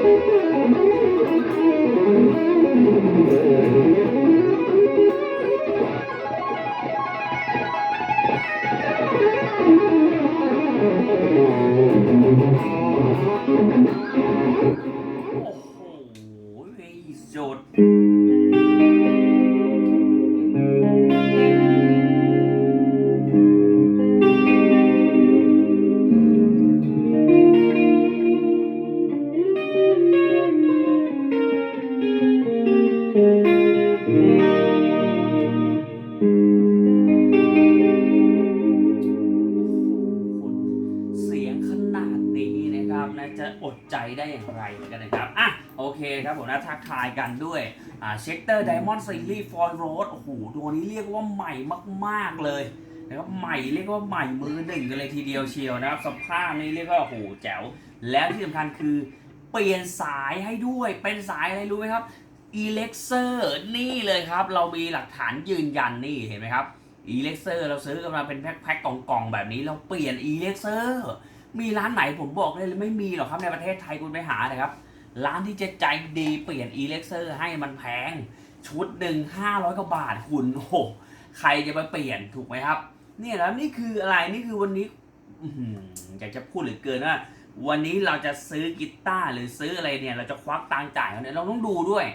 โเช็คเตอร์ไดมอนด์ซีรีส์ฟอยโรดโอ้โหตัวนี้เรียกว่าใหม่มากๆเลยนะครับใหม่เรียกว่าใหม่มือหนึ่งกันเลยทีเดียวเชียวนะครับสภาพนี้เรียกว่าโอ้โหแจ๋ว แล้วที่สำคัญคือเปลี่ยนสายให้ด้วยเป็นสายอะไรรู้ไหมครับ e l e x e r นี่เลยครับ เรามีหลักฐานยืนยันนี่เห็นไหมครับ e l e x e r เซอร์เราซื้อกันมาเป็นแพ็คๆกล่องๆแบบนี้เราเปลี่ยน e l e x e r มีร้านไหนผมบอกเลยไม่มีหรอกครับในประเทศไทยคุณไปหานะครับ ร้านที่เจะใจดีเปลี่ยน e l e x e r ให้มันแพง ชุดหนึ่ง500กว่าบาทคุณโอ้ใครจะไปเปลี่ยนถูกไหมครับ เนี่ยแล้วนี่คืออะไรนี่คือวันนี้อยากจะพูดเหลือเกินว่าวันนี้เราจะซื้อกีตาร์หรือซื้ออะไรเนี่ย เราจะควักตังจ่ายเขาเนี่ยเราต้องดูด้วย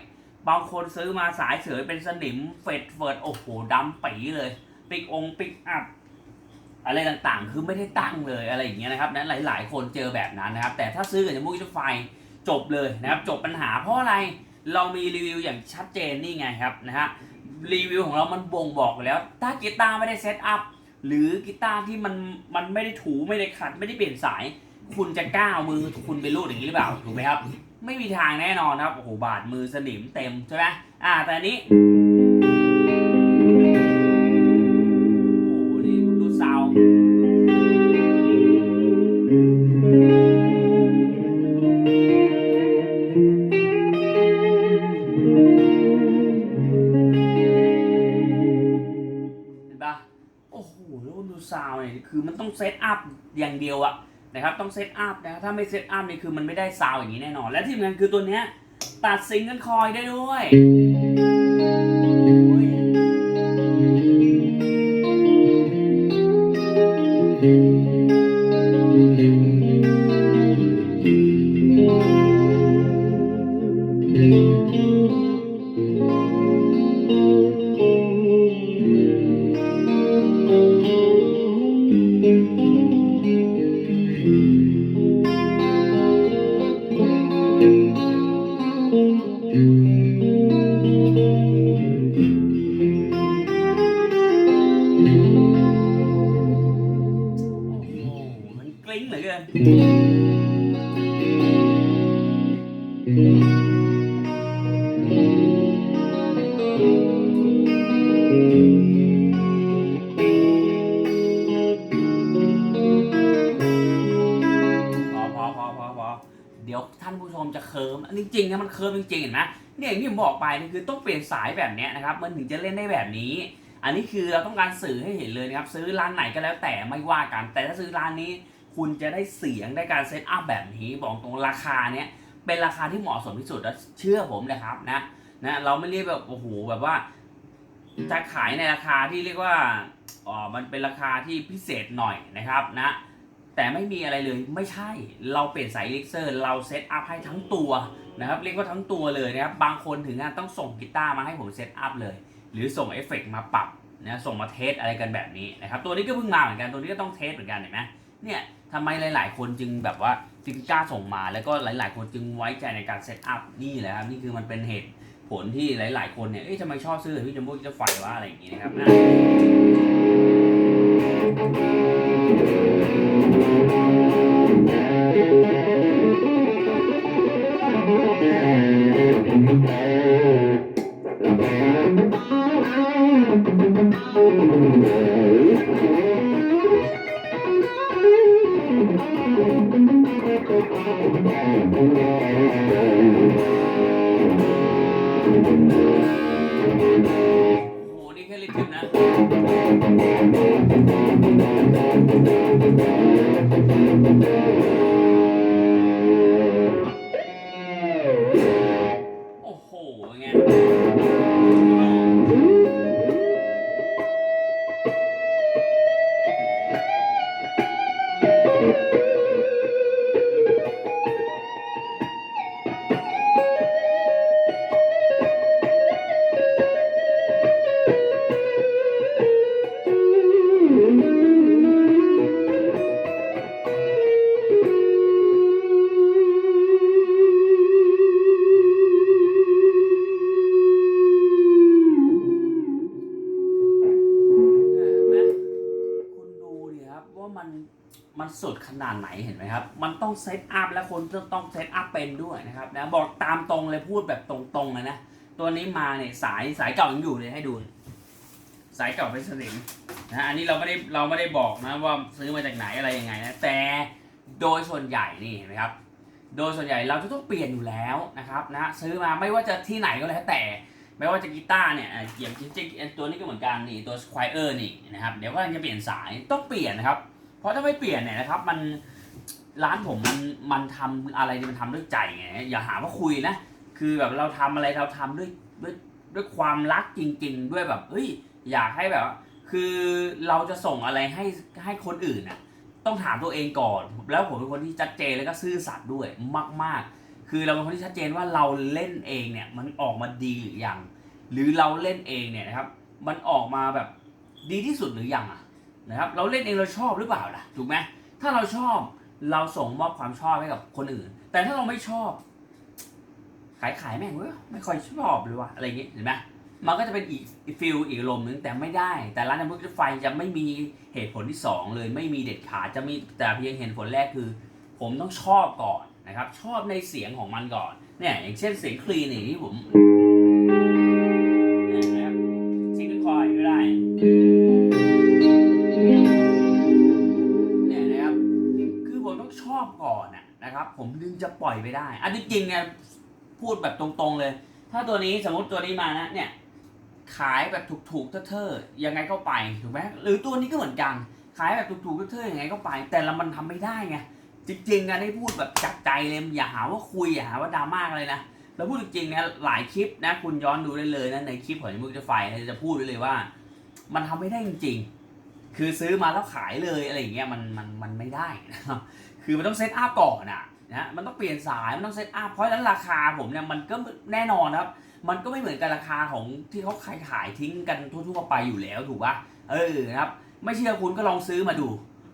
บางคนซื้อมาสายเสยเป็นสนิมเฟดเฟิดโอ้โหดำปีเลย ปิกองปิกอัพอะไรต่างๆ คือไม่ได้ตั้งเลยอะไรอย่างเงี้ยนะครับนั้นหลาย ๆ คนเจอแบบนั้นนะครับ แต่ถ้าซื้อกับมุกิไฟ จบเลยนะครับจบปัญหาเพราะอะไรเรามีรีวิวอย่างชัดเจนนี่ไงครับนะฮะรีวิวของเรามันบ่งบอกแล้ว ถ้ากีตาร์ไม่ได้เซตอัพหรือกีตาร์ที่มันมันไม่ได้ถูไม่ได้ขัด ไม่ได้เปลี่ยนสาย คุณจะก้าวมือคุณไปรูดอย่างนี้หรือเปล่าถูกไหมครับ ไม่มีทางแน่นอนครับโอ้โหบาดมือสนิมเต็มใช่ไหมอ่าแต่อัน นะครับต้องเซตอัพนะถ้าไม่เซตอัพนี่คือมันไม่ได้ซาวอย่างนี้แน่นอน และที่สำคัญคือตัวเนี้ยตัดซิงเกิลคอยได้ด้วย พอพอพอพอพอเดี๋ยวท่านผู้ชมจะเคิร์มจริงนะมันเคิร์มจริงๆเห็นไหมเนี่ยอย่างที่ผมบอกไปนี่คือต้องเปลี่ยนสายแบบเนี้ยนะครับ มันถึงจะเล่นได้แบบนี้ อันนี้คือเราต้องการสื่อให้เห็นเลยนะครับ ซื้อร้านไหนก็แล้วแต่ไม่ว่ากัน แต่ถ้าซื้อร้านนี้ คุณจะได้เสียงได้การเซตอัพแบบนี้ บอกตรงราคาเนี้ยเป็นราคาที่เหมาะสมที่สุดแล้วเชื่อผมเลยครับนะ นะเราไม่เรียกแบบโอ้โหแบบว่าจะขายในราคาที่เรียกว่าอ๋อมันเป็นราคาที่พิเศษหน่อยนะครับนะแต่ไม่มีอะไรเลยไม่ใช่เราเปลี่ยนสายลิกเซอร์ เราเซตอัพให้ทั้งตัวนะครับเรียกว่าทั้งตัวเลยนะครับบางคนถึงงานต้องส่งกีตาร์มาให้ผมเซตอัพเลย หรือส่งเอฟเฟกต์มาปรับนะส่งมาเทสอะไรกันแบบนี้นะครับตัวนี้ก็เพิ่งมาเหมือนกันตัวนี้ก็ต้องเทสเหมือนกันเห็นไหมเนี่ยทำไมหลาย ๆ คนจึงแบบว่าจึงกล้าส่งมาแล้วก็หลาย ๆ คนจึงไว้ใจในการเซตอัพนี่แหละครับนี่คือมันเป็นเหตุ ผลที่หลาย ๆ คนเนี่ยเอ๊ะจะไมชอบซื้อพี่จัมโบ้จะไฟว่าอะไรอย่างงี้นะครับนะ เห็นไหมครับ มันต้องเซตอัพและคนต้องต้องเซตอัพเป็นด้วยนะครับนะบอกตามตรงเลยพูดแบบตรงๆเลยนะ ตัวนี้มาเนี่ยสายสายเก่ายังอยู่เลยให้ดู สายเก่าเป็นสนิมนะอันนี้เราไม่ได้เราไม่ได้บอกนะว่าซื้อมาจากไหนอะไรยังไงนะแต่โดยส่วนใหญ่นี่เห็นไหมครับ โดยส่วนใหญ่เราจะต้องเปลี่ยนอยู่แล้วนะครับนะซื้อมาไม่ว่าจะที่ไหนก็แล้วแต่ไม่ว่าจะกีตาร์เนี่ยอะอย่างจริงๆตัวนี้ก็เหมือนกันนี่ตัว Squire นี่นะครับเดี๋ยวก็จะเปลี่ยนสายต้องเปลี่ยนนะครับ เพราะถ้าไม่เปลี่ยนเนี่ยนะครับมัน ร้านผมมันมันทำอะไรมันทำด้วยใจไงอย่าหาว่าคุยนะ คือแบบเราทำอะไรเราทำด้วยด้วยด้วยความรักจริง ๆ ด้วยแบบเฮ้ยอยากให้แบบว่าคือเราจะส่งอะไรให้ให้คนอื่นน่ะต้องถามตัวเองก่อน แล้วผมเป็นคนที่ชัดเจนแล้วก็ซื่อสัตย์ด้วยมาก ๆ คือเราเป็นคนที่ชัดเจนว่าเราเล่นเองเนี่ยมันออกมาดีหรือยัง หรือเราเล่นเองเนี่ยนะครับ มันออกมาแบบดีที่สุดหรือยังอะนะครับ เราเล่นเองเราชอบหรือเปล่าล่ะถูกไหมถ้าเราชอบ เราส่งมอบความชอบให้กับคนอื่น แต่ถ้าเราไม่ชอบ ขายขายแม่งเว้ยไม่ค่อยชอบเลยว่ะอะไรอย่างงี้ยเห็นไหมมันก็จะเป็นอีกฟิลอีกอารมณ์นึงแต่ไม่ได้ แต่ร้านน้ำมันรถไฟจะไม่มีเหตุผลที่สองเลย ไม่มีเด็ดขาดจะมีแต่เพียงเหตุผลแรกคือ ผมต้องชอบก่อนนะครับ ชอบในเสียงของมันก่อนเนี่ยอย่างเช่นเสียงคลีนอย่างที่ผม ผมถึงจะปล่อยไปได้อันที่จริงเนี่ยพูดแบบตรงๆเลย ถ้าตัวนี้สมมติตัวนี้มานะเนี่ยขายแบบถูกๆเท่อๆยังไงก็ไปถูกไหมหรือตัวนี้ก็เหมือนกัน ขายแบบถูกๆเท่อๆยังไงก็ไป แต่ละมันทำไม่ได้ไงจริงๆนะได้พูดแบบจากใจเลยอย่าหาว่าคุยอย่าหาว่าดราม่าเลยนะแล้วพูดจริงๆนะหลายคลิปนะคุณย้อนดูได้เลยนะในคลิปของมุกจะไฟจะพูดไว้เลยว่า มันทำไม่ได้จริง ๆ คือซื้อมาแล้วขายเลยอะไรอย่างเงี้ยมันมันมันไม่ได้นะครับคือมันต้องเซตอัพก่อนอะ นะมันต้องเปลี่ยนสายมันต้องเซตอัพเพราะฉะนั้นราคาผมเนี่ยมันก็แน่นอนครับ มันก็ไม่เหมือนกับราคาของที่เขาขายขายทิ้งกันทั่วๆไปอยู่แล้วถูกปะเออนะครับ ไม่เชื่อคุณก็ลองซื้อมาดู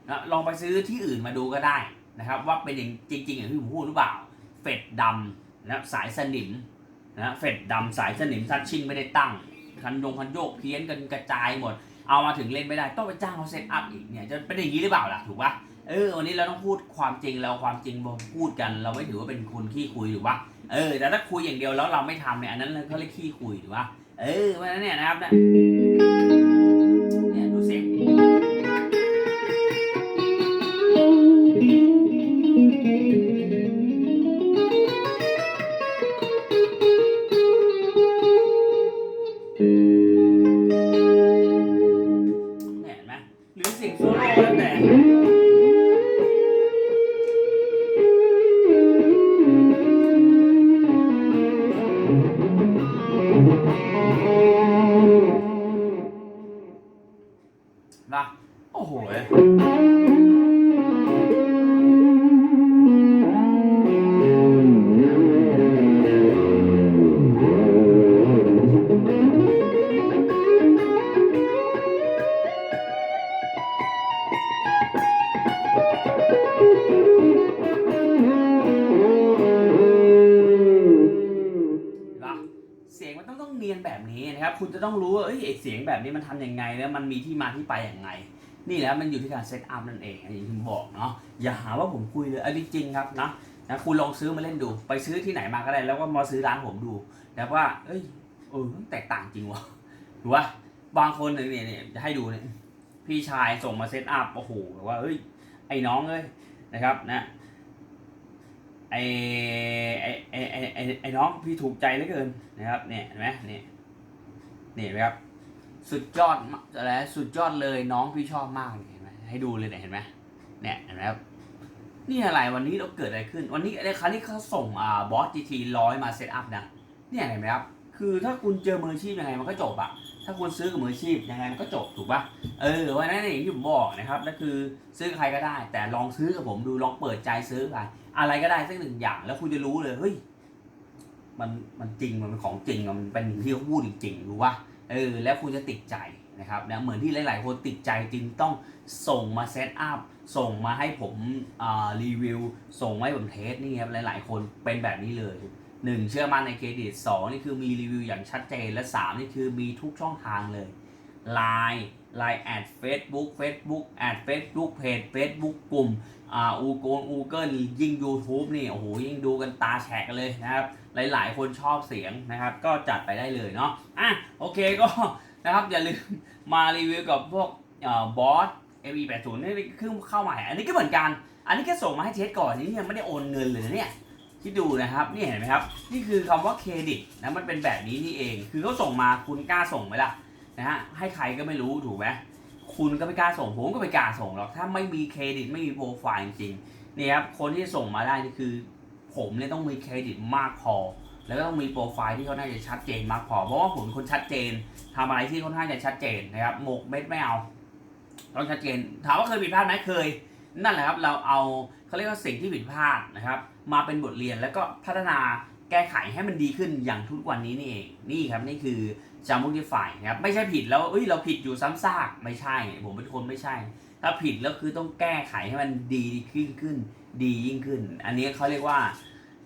นะลองไปซื้อที่อื่นมาดูก็ได้นะครับ ว่าเป็นอย่างจริงๆอย่างที่ผมพูดหรือเปล่า เฟดดำนะสายสนิมนะเฟดดำสายสนิมทัชชิ่งไม่ได้ตั้งคันยงคันโยกเพี้ยนกันกระจายหมด เอามาถึงเล่นไม่ได้ต้องไปจ้างเขาเซตอัพอีกเนี่ยจะเป็นอย่างนี้หรือเปล่าล่ะถูกปะ เออ วันนี้เราต้องพูดความจริงเราความจริงมาพูดกัน เราไม่ถือว่าเป็นคนขี้คุยถูกปะเออ แต่ถ้าคุยอย่างเดียวแล้วเราไม่ทำเนี่ยอันนั้นเขาเรียกขี้คุยถูกปะเออเพราะฉะนั้นเนี่ยนะครับ เสียงมันต้องต้องเนียนแบบนี้นะครับ คุณจะต้องรู้ว่าเอ้ยไอ้เสียงแบบนี้มันทำยังไงแล้วมันมีที่มาที่ไปอย่างไง นี่แหละมันอยู่ที่การเซตอัพนั่นเองอย่างที่ผมบอกเนาะอย่าหาว่าผมคุยเลยอันนี้จริงครับนะนะคุณลองซื้อมาเล่นดู ไปซื้อที่ไหนมาก็ได้ แล้วก็มาซื้อร้านผมดูแต่ว่า เอ้ยเออแตกต่างจริงวะถูกปะบางคนเนี่ยเนี่ยจะให้ดูเนี่ยพี่ชายส่งมาเซตอัพโอ้โหแบบว่าเอ้ยไอ้น้องเอ้ยนะครับนะไอ้ไอ้ไอ้ไอ้ไอ้ไอน้องพี่ถูกใจเหลือเกินนะครับเนี่ยเห็นไหมเนี่ยนี่เห็นไหมครับ สุดยอดอะไรสุดยอดเลยน้องพี่ชอบมากเลยเห็นไหมให้ดูเลยเนี่ยเห็นไหมเนี่ยเห็นะครับนี่อะไรวันนี้เราเกิดอะไรขึ้น วันนี้ไอ้ครั้นี้เขาส่งอ่าบอส GT ร้อยมาเซตอัพนะเนี่ยเห็นไหมครับคือถ้าคุณเจอมืออาชีพยังไงมันก็จบอะถ้าคุณซื้อกับมืออาชีพยังไงมันก็จบถูกปะเออวันนั้นอย่างที่ผมบอกนะครับนั่นคือซื้อกับใครก็ได้ แต่ลองซื้อกับผมดูลองเปิดใจซื้อไปอะไรก็ได้สักหนึ่งอย่างแล้วคุณจะรู้เลยเฮ้ยมันมันจริงมันเป็นของจริงมันเป็นอย่งที่เขาพูดจริงๆรู้ปะ เออแล้วคุณจะติดใจนะครับนะเหมือนที่หลาย ๆ คนติดใจจึงต้องส่งมาเซตอัพส่งมาให้ผมรีวิว ส่งมาให้ผมเทสนี่ครับ หลาย ๆ คนเป็นแบบนี้เลยหนึ่งเชื่อมั่นในเครดิตสองนี่คือมีรีวิวอย่างชัดเจน และสามนี่คือมีทุกช่องทางเลย Line Line แอด Facebook Facebook แอด Facebook เพจ Facebook กลุ่มอ่าอูโกนอูเกิลยิ่ง YouTube นี่ โอ้โห ยิ่งดูกันตาแฉกเลยนะครับ หลาย ๆ คนชอบเสียงนะครับ ก็จัดไปได้เลยเนาะอะโอเคก็นะครับอย่าลืมมารีวิวกับพวกบอส ME80 นี่คือเข้าใหม่ อันนี้ก็เหมือนกัน อันนี้แค่ส่งมาให้เทสก่อนนี่ยังไม่ได้โอนเงินเลยเนี่ยคิดดูนะครับนี่เห็นไหมครับ นี่คือคำว่าเครดิตนะมันเป็นแบบนี้นี่เอง คือเขาส่งมาคุณกล้าส่งไหมล่ะนะฮะให้ใครก็ไม่รู้ถูกไหมคุณก็ไม่กล้าส่งผมก็ไม่กล้าส่งหรอกถ้าไม่มีเครดิตไม่มีโปรไฟล์จริงๆนี่ครับคนที่ส่งมาได้นี่คือ ผมเนี่ยต้องมีเครดิตมากพอ แล้วก็ต้องมีโปรไฟล์ที่เขาน่าจะชัดเจนมากพอ เพราะว่าผมเป็นคนชัดเจนทำอะไรที่ค่อนข้างจะชัดเจนนะครับหมกเม็ดไม่เอาต้องชัดเจน ถามว่าเคยผิดพลาดไหมเคย นั่นแหละครับ เราเอาเขาเรียกว่าสิ่งที่ผิดพลาดนะครับ มาเป็นบทเรียนแล้วก็พัฒนาแก้ไขให้มันดีขึ้นอย่างทุกวันนี้นี่เอง นี่ครับนี่คือจามุกที่ฝ่ายนะครับ ไม่ใช่ผิดแล้วเอ้ยเราผิดอยู่ซ้ำซากไม่ใช่ ผมเป็นคนไม่ใช่ ถ้าผิดแล้วคือต้องแก้ไขให้มันดีขึ้นขึ้น ดียิ่งขึ้น อันนี้เขาเรียกว่า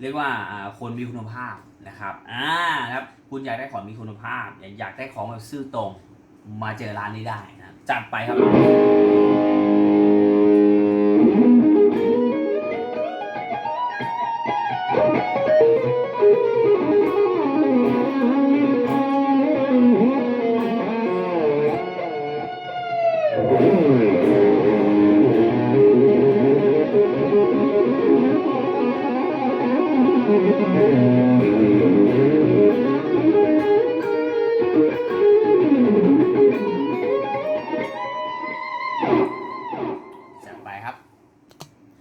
เรียกว่าคนมีคุณภาพนะครับอ่าครับคุณอยากได้ของมีคุณภาพ อยากได้ของแบบซื่อตรง มาเจอร้านนี้ได้นะจัดไปครับ